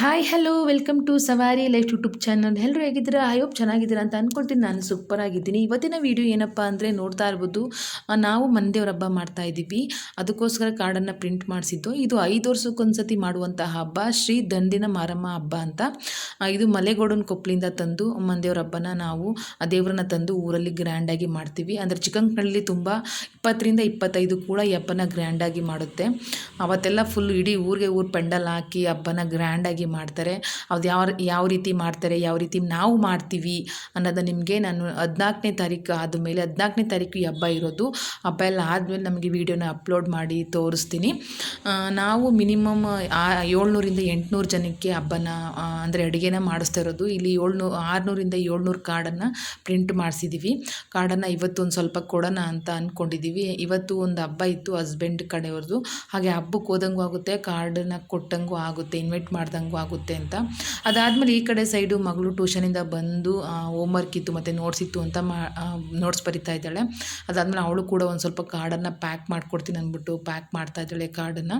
Hi hello welcome to Savari life YouTube channel ಎಲ್ಲರೂ ಹೇಗಿದ್ದೀರಾ? I hope ಚೆನ್ನಾಗಿದ್ದೀರಾ ಅಂತ ಅಂದ್ಕೊಳ್ತೀನಿ ನಾನು ಸೂಪರ್ ಆಗಿದ್ದೀನಿ. ಇವತ್ತಿನ ವಿಡಿಯೋ ಏನಪ್ಪ ಅಂದರೆ ನೋಡ್ತಾ ಇರ್ಬೋದು ನಾವು ಮಂದೇವ್ರ ಹಬ್ಬ ಮಾಡ್ತಾ ಇದ್ದೀವಿ. ಅದಕ್ಕೋಸ್ಕರ ಕಾರ್ಡನ್ನು ಪ್ರಿಂಟ್ ಮಾಡಿಸಿದ್ದು. ಇದು ಐದು ವರ್ಷಕ್ಕೊಂದ್ಸತಿ ಮಾಡುವಂತಹ ಹಬ್ಬ. ಶ್ರೀ ದಂಡಿನ ಮಾರಮ್ಮ ಹಬ್ಬ ಅಂತ. ಇದು ಮಲೆಗೌಡನ ಕೊಪ್ಪಳಿಂದ ತಂದು ಮಂದೇವ್ರ ಹಬ್ಬನ ನಾವು, ಆ, ದೇವ್ರನ್ನ ತಂದು ಊರಲ್ಲಿ ಗ್ರ್ಯಾಂಡಾಗಿ ಮಾಡ್ತೀವಿ. ಅಂದರೆ ಚಿಕ್ಕಂಕ್ನಳ್ಳಿ ತುಂಬ ಇಪ್ಪತ್ತರಿಂದ ಇಪ್ಪತ್ತೈದು ಕೂಡ ಈ ಹಬ್ಬನ ಗ್ರ್ಯಾಂಡಾಗಿ ಮಾಡುತ್ತೆ. ಅವತ್ತೆಲ್ಲ ಫುಲ್ ಇಡೀ ಊರಿಗೆ ಊರು ಪೆಂಡಲ್ ಹಾಕಿ ಹಬ್ಬನ ಗ್ರ್ಯಾಂಡಾಗಿ ಮಾಡ್ತಾರೆ. ಅದು ಯಾವ ಯಾವ ರೀತಿ ಮಾಡ್ತಾರೆ, ಯಾವ ರೀತಿ ನಾವು ಮಾಡ್ತೀವಿ ಅನ್ನೋದು ನಿಮಗೆ ನಾನು ಹದಿನಾಲ್ಕನೇ ತಾರೀಕು ಆದಮೇಲೆ ಹದಿನಾಲ್ಕನೇ ತಾರೀಕು ಈ ಹಬ್ಬ ಇರೋದು. ಹಬ್ಬ ಎಲ್ಲ ಆದಮೇಲೆ ನಮಗೆ ವೀಡಿಯೋನ ಅಪ್ಲೋಡ್ ಮಾಡಿ ತೋರಿಸ್ತೀನಿ. ನಾವು ಮಿನಿಮಮ್ ಏಳ್ನೂರಿಂದ ಎಂಟುನೂರು ಜನಕ್ಕೆ ಹಬ್ಬನ ಅಂದರೆ ಅಡುಗೆನ ಮಾಡಿಸ್ತಾ ಇರೋದು. ಇಲ್ಲಿ ಏಳ್ನೂರು ಆರುನೂರಿಂದ ಏಳ್ನೂರು ಕಾರ್ಡನ್ನು ಪ್ರಿಂಟ್ ಮಾಡಿಸಿದ್ದೀವಿ ಕಾರ್ಡನ್ನು ಇವತ್ತು ಒಂದು ಸ್ವಲ್ಪ ಕೊಡೋಣ ಅಂತ ಅಂದ್ಕೊಂಡಿದ್ದೀವಿ ಇವತ್ತು ಒಂದು ಹಬ್ಬ ಇತ್ತು, ಹಸ್ಬೆಂಡ್ ಕಡೆಯವ್ರದ್ದು. ಹಾಗೆ ಹಬ್ಬಕ್ಕೆ ಹೋದಂಗೂ ಆಗುತ್ತೆ, ಕಾರ್ಡನ್ನ ಕೊಟ್ಟಂಗೂ ಆಗುತ್ತೆ, ಇನ್ವೈಟ್ ಮಾಡ್ದಂಗೂ ಆಗುತ್ತೆ ಅಂತ. ಅದಾದಮೇಲೆ ಈ ಕಡೆ ಸೈಡು ಮಗಳು ಟ್ಯೂಷನಿಂದ ಬಂದು ಹೋಮ್ವರ್ಕ್ ಇತ್ತು ಮತ್ತು ನೋಟ್ಸ್ ಇತ್ತು ಅಂತ ಮಾ ನೋಟ್ಸ್ ಬರಿತಾ ಇದ್ದಾಳೆ. ಅದಾದಮೇಲೆ ಅವಳು ಕೂಡ ಒಂದು ಸ್ವಲ್ಪ ಕಾರ್ಡನ್ನು ಪ್ಯಾಕ್ ಮಾಡಿಕೊಡ್ತೀನಿ ಅಂದ್ಬಿಟ್ಟು ಪ್ಯಾಕ್ ಮಾಡ್ತಾ ಇದ್ದಾಳೆ ಕಾರ್ಡನ್ನು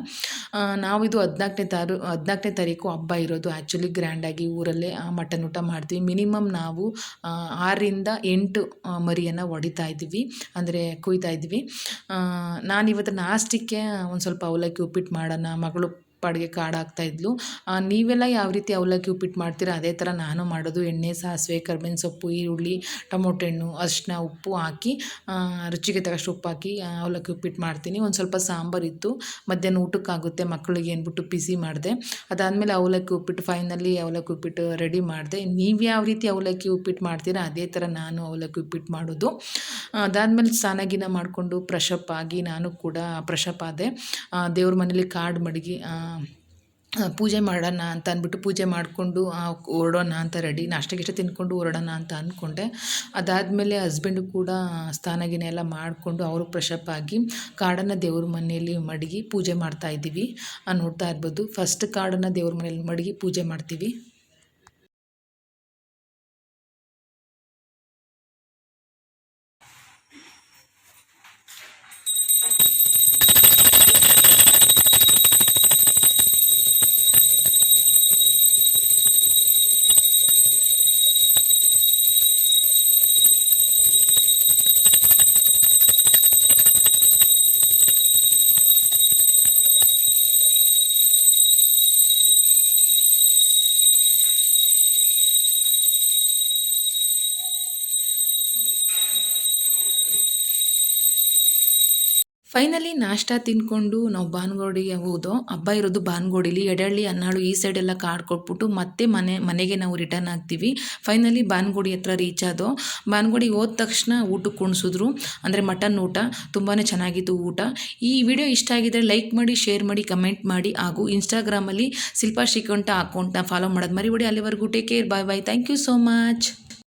ನಾವು ಇದು ಹದಿನಾಲ್ಕನೇ ತಾರು, ಹದಿನಾಲ್ಕನೇ ತಾರೀಕು ಹಬ್ಬ ಇರೋದು. ಆ್ಯಕ್ಚುಲಿ ಗ್ರ್ಯಾಂಡಾಗಿ ಊರಲ್ಲೇ ಮಟನ್ ಊಟ ಮಾಡ್ತೀವಿ. ಮಿನಿಮಮ್ ನಾವು ಆರರಿಂದ ಎಂಟು ಮರಿಯನ್ನು ಹೊಡಿತಾ ಇದ್ದೀವಿ. ಅಂದರೆ ಕುಯ್ತಾ ಇದ್ವಿ ನಾನು ಇವತ್ತು ಲಾಸ್ಟಿಗೆ ಒಂದು ಸ್ವಲ್ಪ ಅವಲಕ್ಕಿ ಉಪ್ಪಿಟ್ಟು ಮಾಡೋಣ, ಮಗಳು ಪಾಡಿಗೆ ಕಾಡಾಗ್ತಾ ಇದ್ಲು. ನೀವೆಲ್ಲ ಯಾವ ರೀತಿ ಅವಲಕ್ಕಿ ಉಪ್ಪಿಟ್ಟು ಮಾಡ್ತೀರಾ? ಅದೇ ಥರ ನಾನು ಮಾಡೋದು. ಎಣ್ಣೆ, ಸಾಸಿವೆ, ಕರ್ಬೇವಿನ ಸೊಪ್ಪು, ಈರುಳ್ಳಿ, ಟೊಮೊಟೊ ಹಣ್ಣು ಅರಿಶಿನ ಉಪ್ಪು ಹಾಕಿ ರುಚಿಗೆ ತಕ್ಕಷ್ಟು ಉಪ್ಪು ಹಾಕಿ ಅವಲಕ್ಕಿ ಉಪ್ಪಿಟ್ಟು ಮಾಡ್ತೀನಿ. ಒಂದು ಸ್ವಲ್ಪ ಸಾಂಬಾರು ಇತ್ತು. ಮಧ್ಯಾಹ್ನ ಊಟಕ್ಕಾಗುತ್ತೆ ಮಕ್ಕಳಿಗೆ ಅಂದ್ಬಿಟ್ಟು ಬಿಸಿ ಮಾಡಿದೆ. ಅದಾದಮೇಲೆ ಅವಲಕ್ಕಿ ಉಪ್ಪಿಟ್ಟು ಫೈನಲಿ ಅವಲಕ್ಕಿ ಉಪ್ಪಿಟ್ಟು ರೆಡಿ ಮಾಡಿದೆ. ನೀವು ಯಾವ ರೀತಿ ಅವಲಕ್ಕಿ ಉಪ್ಪಿಟ್ಟು ಮಾಡ್ತೀರಾ? ಅದೇ ಥರ ನಾನು ಅವಲಕ್ಕಿ ಉಪ್ಪಿಟ್ಟು ಮಾಡೋದು. ಅದಾದಮೇಲೆ ಸ್ನಾನ ಮಾಡಿಕೊಂಡು ಪ್ರಶಪ್ ಆಗಿ ನಾನು ಕೂಡ ಪ್ರಶಪ್ ಆದೆ. ದೇವ್ರ ಮನೇಲಿ ಕಾಡು ಮಡಗಿ ಪೂಜೆ ಮಾಡೋಣ ಅಂತ ಅಂದ್ಬಿಟ್ಟು ಪೂಜೆ ಮಾಡಿಕೊಂಡು ಹೊರಡೋಣ ಅಂತ ರೆಡಿ ನಾಷ್ಟಗಿಷ್ಟ ತಿಂದ್ಕೊಂಡು ಹೊರಡೋಣ ಅಂತ ಅಂದ್ಕೊಂಡೆ ಅದಾದಮೇಲೆ ಹಸ್ಬೆಂಡು ಕೂಡ ಸ್ನಾನ ಗಿನ ಎಲ್ಲ ಮಾಡಿಕೊಂಡು ಅವರು ಫ್ರೆಶಪ್ ಆಗಿ ಕಾಡನ್ನು ದೇವ್ರ ಮನೆಯಲ್ಲಿ ಮಡಗಿ ಪೂಜೆ ಮಾಡ್ತಾಯಿದ್ದೀವಿ ನೋಡ್ತಾ ಇರ್ಬೋದು. ಫಸ್ಟ್ ಕಾಡನ್ನು ದೇವ್ರ ಮನೆಯಲ್ಲಿ ಮಡಗಿ ಪೂಜೆ ಮಾಡ್ತೀವಿ. ಫೈನಲಿ ನಾಷ್ಟ ತಿಂದ್ಕೊಂಡು ನಾವು ಬಾನ್ಗೋಡಿಗೆ ಹೋದೋ, ಹಬ್ಬ ಇರೋದು ಬಾನ್ಗೋಡಿಲಿ ಎಡಹಳ್ಳಿ, ಅನ್ನಾಳು ಈ ಸೈಡೆಲ್ಲ ಕಾರ್ಡ್ ಕೊಟ್ಬಿಟ್ಟು ಮತ್ತೆ ಮನೆ, ಮನೆಗೆ ನಾವು ರಿಟರ್ನ್ ಆಗ್ತೀವಿ. ಫೈನಲಿ ಬಾನ್ಗೋಡಿ ಹತ್ರ ರೀಚ್ ಆದೋ ಬಾನ್ಗೋಡಿಗೆ ಹೋದ ತಕ್ಷಣ ಊಟಕ್ಕೆ ಕುಣಿಸಿದ್ರು. ಅಂದರೆ ಮಟನ್ ಊಟ ತುಂಬಾ ಚೆನ್ನಾಗಿತ್ತು ಊಟ. ಈ ವಿಡಿಯೋ ಇಷ್ಟ ಆಗಿದ್ದರೆ ಲೈಕ್ ಮಾಡಿ ಶೇರ್ ಮಾಡಿ ಕಮೆಂಟ್ ಮಾಡಿ ಹಾಗೂ ಇನ್ಸ್ಟಾಗ್ರಾಮಲ್ಲಿ ಶಿಲ್ಪಾ ಶ್ರೀಕಂಠ ಅಕೌಂಟ್ನ ಫಾಲೋ ಮಾಡೋದು ಮರಿಬೇಡಿ. ಅಲ್ಲಿವರೆಗೂ take care bye bye thank you so much